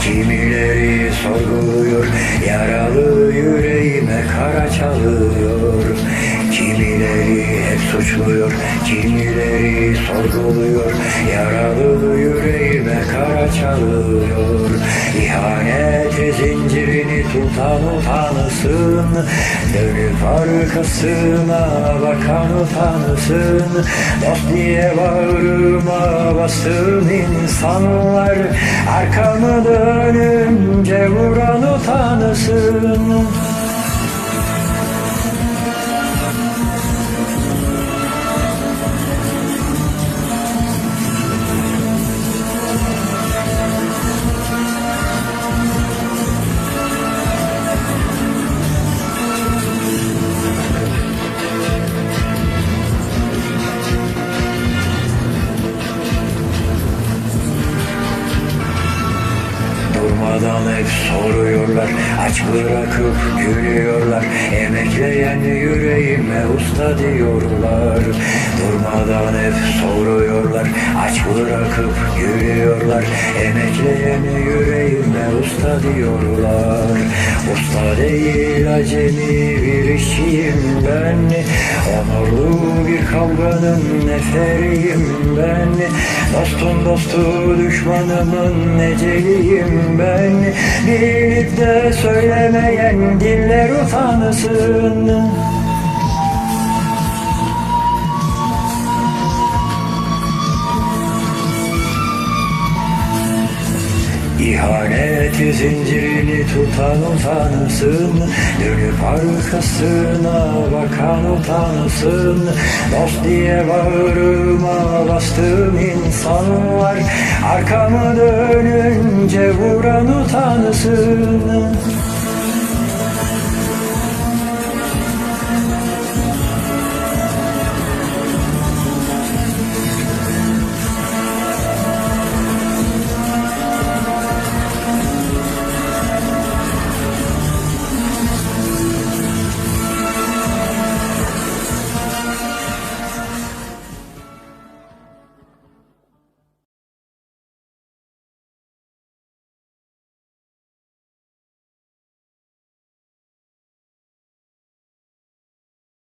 Kimileri sorguluyor Yaralı yüreğime kara çalıyor. Kimileri hep suçluyor Kimileri sorguluyor Yaralı yüreğime kara çalıyor. İhanet zincirini tutan utansın Dönüp arkasına bakan utansın Dost diye bağrıma bastığın insanlar utansın Durmadan hep soruyorlar Aç bırakıp gülüyorlar. Emekleyen yüreğime usta diyorlar. Durmadan hep soruyorlar Aç bırakıp gülüyorlar. Emekleyen yüreğime usta diyorlar Usta değil acemi bir işçiyim ben. Onurlu bir kavganın neferiyim ben. Dostun dostu düşmanımın eceliyim ben. Bilip de söylemeyen diller utansın İhanet zincirini tutan utansın Dönüp arkasına bakan utansın. Dost diye bağrıma bastığım insanlar Arkamı dönünce vuran utansın